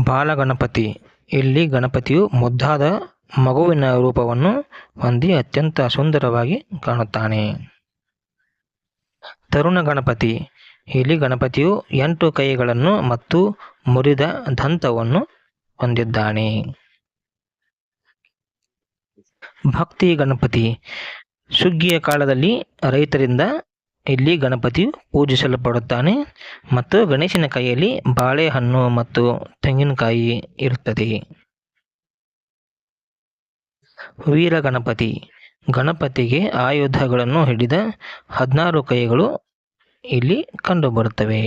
ಬಾಲಗಣಪತಿ. ಇಲ್ಲಿ ಗಣಪತಿಯು ಮುದ್ದಾದ ಮಗುವಿನ ರೂಪವನ್ನು ಹೊಂದಿ ಅತ್ಯಂತ ಸುಂದರವಾಗಿ ಕಾಣುತ್ತಾನೆ. ತರುಣ ಗಣಪತಿ. ಇಲ್ಲಿ ಗಣಪತಿಯು ಎಂಟು ಕೈಗಳನ್ನು ಮತ್ತು ಮುರಿದ ದಂತವನ್ನು ಹೊಂದಿದ್ದಾನೆ. ಭಕ್ತಿ ಗಣಪತಿ. ಸುಗ್ಗಿಯ ಕಾಲದಲ್ಲಿ ರೈತರಿಂದ ಇಲ್ಲಿ ಗಣಪತಿಯು ಪೂಜಿಸಲ್ಪಡುತ್ತಾನೆ ಮತ್ತು ಗಣೇಶನ ಕೈಯಲ್ಲಿ ಬಾಳೆಹಣ್ಣು ಮತ್ತು ತೆಂಗಿನಕಾಯಿ ಇರುತ್ತದೆ. ವೀರ ಗಣಪತಿ. ಗಣಪತಿಗೆ ಆಯುಧಗಳನ್ನು ಹಿಡಿದ ಹದಿನಾರು ಕೈಗಳು ಇಲ್ಲಿ ಕಂಡುಬರುತ್ತವೆ.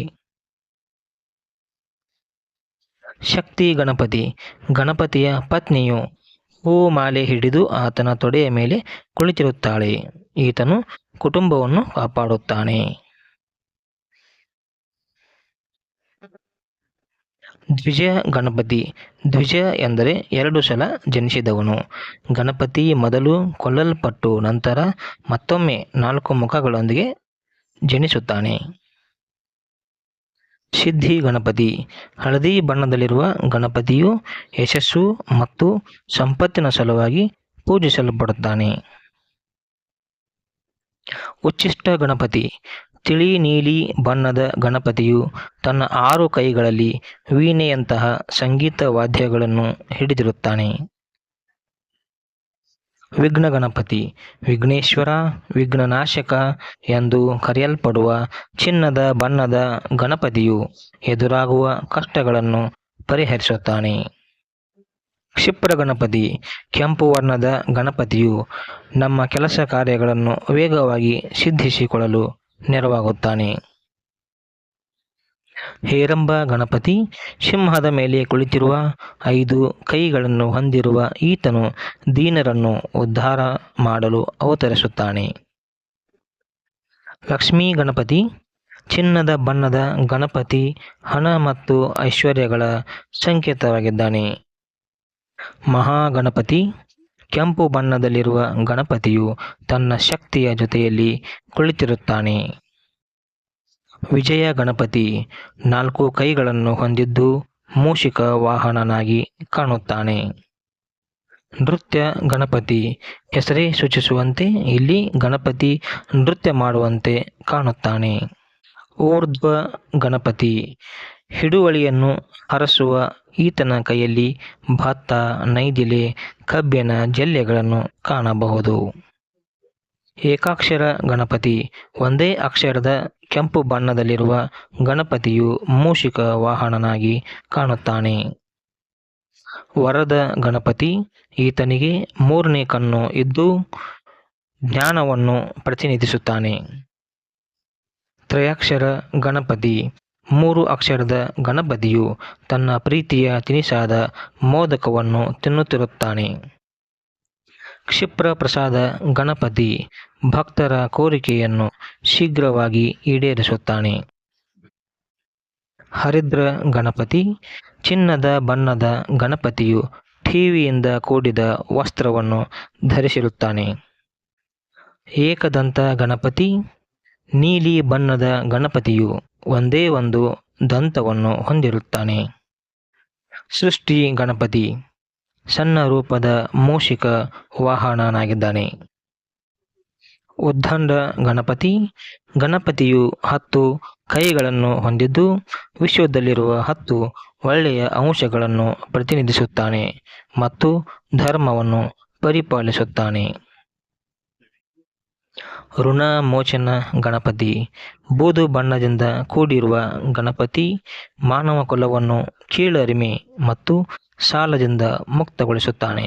ಶಕ್ತಿ ಗಣಪತಿ. ಗಣಪತಿಯ ಪತ್ನಿಯು ಹೂ ಮಾಲೆ ಹಿಡಿದು ಆತನ ತೊಡೆಯ ಮೇಲೆ ಕುಳಿತಿರುತ್ತಾಳೆ. ಈತನು ಕುಟುಂಬವನ್ನು ಕಾಪಾಡುತ್ತಾನೆ. ದ್ವಿಜ ಗಣಪತಿ. ದ್ವಿಜ ಎಂದರೆ ಎರಡು ಸಲ ಜನಿಸಿದವನು. ಗಣಪತಿ ಮೊದಲು ಕೊಲ್ಲಲ್ಪಟ್ಟು ನಂತರ ಮತ್ತೊಮ್ಮೆ ನಾಲ್ಕು ಮುಖಗಳೊಂದಿಗೆ ಜನಿಸುತ್ತಾನೆ. ಸಿದ್ಧಿ ಗಣಪತಿ. ಹಳದಿ ಬಣ್ಣದಲ್ಲಿರುವ ಗಣಪತಿಯು ಯಶಸ್ಸು ಮತ್ತು ಸಂಪತ್ತಿನ ಸಲುವಾಗಿ ಪೂಜಿಸಲ್ಪಡುತ್ತಾನೆ. ಉಚ್ಚಿಷ್ಟ ಗಣಪತಿ. ತಿಳಿ ನೀಲಿ ಬಣ್ಣದ ಗಣಪತಿಯು ತನ್ನ ಆರು ಕೈಗಳಲ್ಲಿ ವೀಣೆಯಂತಹ ಸಂಗೀತ ವಾದ್ಯಗಳನ್ನು ಹಿಡಿದಿರುತ್ತಾನೆ. ವಿಘ್ನ ಗಣಪತಿ ವಿಘ್ನೇಶ್ವರ ವಿಘ್ನನಾಶಕ ಎಂದು ಕರೆಯಲ್ಪಡುವ ಚಿನ್ನದ ಬಣ್ಣದ ಗಣಪತಿಯು ಎದುರಾಗುವ ಕಷ್ಟಗಳನ್ನು ಪರಿಹರಿಸುತ್ತಾನೆ. ಕ್ಷಿಪ್ರ ಗಣಪತಿ, ಕೆಂಪು ವರ್ಣದ ಗಣಪತಿಯು ನಮ್ಮ ಕೆಲಸ ಕಾರ್ಯಗಳನ್ನು ವೇಗವಾಗಿ ಸಿದ್ಧಿಸಿಕೊಳ್ಳಲು ನೆರವಾಗುತ್ತಾನೆ. ಹೇರಂಬ ಗಣಪತಿ ಸಿಂಹದ ಮೇಲೆ ಕುಳಿತಿರುವ ಐದು ಕೈಗಳನ್ನು ಹೊಂದಿರುವ ಈತನು ದೀನರನ್ನು ಉದ್ಧಾರ ಮಾಡಲು ಅವತರಿಸುತ್ತಾನೆ. ಲಕ್ಷ್ಮೀ ಗಣಪತಿ, ಚಿನ್ನದ ಬಣ್ಣದ ಗಣಪತಿ, ಹಣ ಮತ್ತು ಐಶ್ವರ್ಯಗಳ ಸಂಕೇತವಾಗಿದ್ದಾನೆ. ಮಹಾಗಣಪತಿ, ಕೆಂಪು ಬಣ್ಣದಲ್ಲಿರುವ ಗಣಪತಿಯು ತನ್ನ ಶಕ್ತಿಯ ಜೊತೆಯಲ್ಲಿ ಕುಳಿತಿರುತ್ತಾನೆ. ವಿಜಯ ಗಣಪತಿ ನಾಲ್ಕು ಕೈಗಳನ್ನು ಹೊಂದಿದ್ದು ಮೂಷಿಕ ವಾಹನನಾಗಿ ಕಾಣುತ್ತಾನೆ. ನೃತ್ಯ ಗಣಪತಿ ಹೆಸರೇ ಸೂಚಿಸುವಂತೆ ಇಲ್ಲಿ ಗಣಪತಿ ನೃತ್ಯ ಮಾಡುವಂತೆ ಕಾಣುತ್ತಾನೆ. ಊರ್ಧ್ವ ಗಣಪತಿ ಹಿಡುವಳಿಯನ್ನು ಹರಸುವ ಈತನ ಕೈಯಲ್ಲಿ ಭತ್ತ, ನೈದಿಲೆ ಕಬ್ಬಿನ ಜಲ್ಲೆಗಳನ್ನು ಕಾಣಬಹುದು. ಏಕಾಕ್ಷರ ಗಣಪತಿ. ಒಂದೇ ಅಕ್ಷರದ ಕೆಂಪು ಬಣ್ಣದಲ್ಲಿರುವ ಗಣಪತಿಯು ಮೂಷಿಕ ವಾಹನನಾಗಿ ಕಾಣುತ್ತಾನೆ. ವರದ ಗಣಪತಿ. ಈತನಿಗೆ ಮೂರನೇ ಕಣ್ಣು ಇದ್ದು ಜ್ಞಾನವನ್ನು ಪ್ರತಿನಿಧಿಸುತ್ತಾನೆ. ತ್ರಯಾಕ್ಷರ ಗಣಪತಿ. ಮೂರು ಅಕ್ಷರದ ಗಣಪತಿಯು ತನ್ನ ಪ್ರೀತಿಯ ತಿನಿಸಾದ ಮೋದಕವನ್ನು ತಿನ್ನುತ್ತಿರುತ್ತಾನೆ. ಕ್ಷಿಪ್ರ ಪ್ರಸಾದ ಗಣಪತಿ ಭಕ್ತರ ಕೋರಿಕೆಯನ್ನು ಶೀಘ್ರವಾಗಿ ಈಡೇರಿಸುತ್ತಾನೆ. ಹರಿದ್ರ ಗಣಪತಿ, ಚಿನ್ನದ ಬಣ್ಣದ ಗಣಪತಿಯು ಠೀವಿಯಿಂದ ಕೂಡಿದ ವಸ್ತ್ರವನ್ನು ಧರಿಸಿರುತ್ತಾನೆ. ಏಕದಂತ ಗಣಪತಿ, ನೀಲಿ ಬಣ್ಣದ ಗಣಪತಿಯು ಒಂದೇ ಒಂದು ದಂತವನ್ನು ಹೊಂದಿರುತ್ತಾನೆ. ಸೃಷ್ಟಿ ಗಣಪತಿ ಸಣ್ಣ ರೂಪದ ಮೂಷಿಕ ವಾಹನನಾಗಿದ್ದಾನೆ. ಉದ್ದಂಡ ಗಣಪತಿ. ಗಣಪತಿಯು ಹತ್ತು ಕೈಗಳನ್ನು ಹೊಂದಿದ್ದು, ವಿಶ್ವದಲ್ಲಿರುವ ಹತ್ತು ಒಳ್ಳೆಯ ಅಂಶಗಳನ್ನು ಪ್ರತಿನಿಧಿಸುತ್ತಾನೆ ಮತ್ತು ಧರ್ಮವನ್ನು ಪರಿಪಾಲಿಸುತ್ತಾನೆ. ಋಣ ಮೋಚನ ಗಣಪತಿ. ಬೂದು ಬಣ್ಣದಿಂದ ಕೂಡಿರುವ ಗಣಪತಿ ಮಾನವ ಕುಲವನ್ನು ಕೀಳರಿಮೆ ಮತ್ತು ಸಾಲದಿಂದ ಮುಕ್ತಗೊಳಿಸುತ್ತಾನೆ.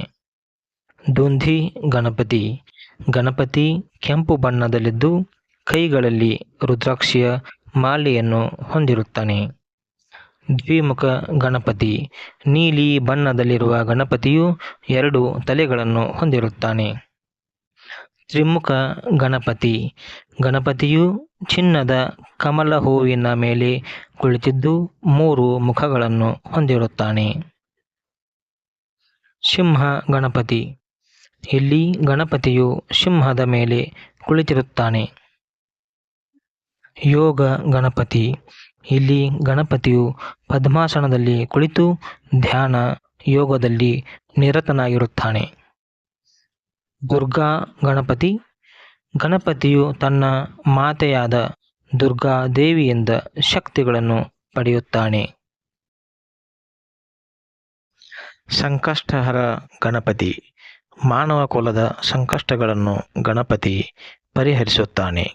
ದುಂಧಿ ಗಣಪತಿ. ಗಣಪತಿ ಕೆಂಪು ಬಣ್ಣದಲ್ಲಿದ್ದು ಕೈಗಳಲ್ಲಿ ರುದ್ರಾಕ್ಷಿಯ ಮಾಲೆಯನ್ನು ಹೊಂದಿರುತ್ತಾನೆ. ದ್ವಿಮುಖ ಗಣಪತಿ. ನೀಲಿ ಬಣ್ಣದಲ್ಲಿರುವ ಗಣಪತಿಯು ಎರಡು ತಲೆಗಳನ್ನು ಹೊಂದಿರುತ್ತಾನೆ. ತ್ರಿಮುಖ ಗಣಪತಿ. ಗಣಪತಿಯು ಚಿನ್ನದ ಕಮಲ ಹೂವಿನ ಮೇಲೆ ಕುಳಿತಿದ್ದು ಮೂರು ಮುಖಗಳನ್ನು ಹೊಂದಿರುತ್ತಾನೆ. ಸಿಂಹ ಗಣಪತಿ. ಇಲ್ಲಿ ಗಣಪತಿಯು ಸಿಂಹದ ಮೇಲೆ ಕುಳಿತಿರುತ್ತಾನೆ. ಯೋಗ ಗಣಪತಿ. ಇಲ್ಲಿ ಗಣಪತಿಯು ಪದ್ಮಾಸನದಲ್ಲಿ ಕುಳಿತು ಧ್ಯಾನ ಯೋಗದಲ್ಲಿ ನಿರತನಾಗಿರುತ್ತಾನೆ. ದುರ್ಗಾ ಗಣಪತಿ. ಗಣಪತಿಯು ತನ್ನ ಮಾತೆಯಾದ ದುರ್ಗಾ ದೇವಿಯಿಂದ ಶಕ್ತಿಗಳನ್ನು ಪಡೆಯುತ್ತಾನೆ. ಸಂಕಷ್ಟಹರ ಗಣಪತಿ. ಮಾನವ ಕುಲದ ಸಂಕಷ್ಟಗಳನ್ನು ಗಣಪತಿ ಪರಿಹರಿಸುತ್ತಾನೆ.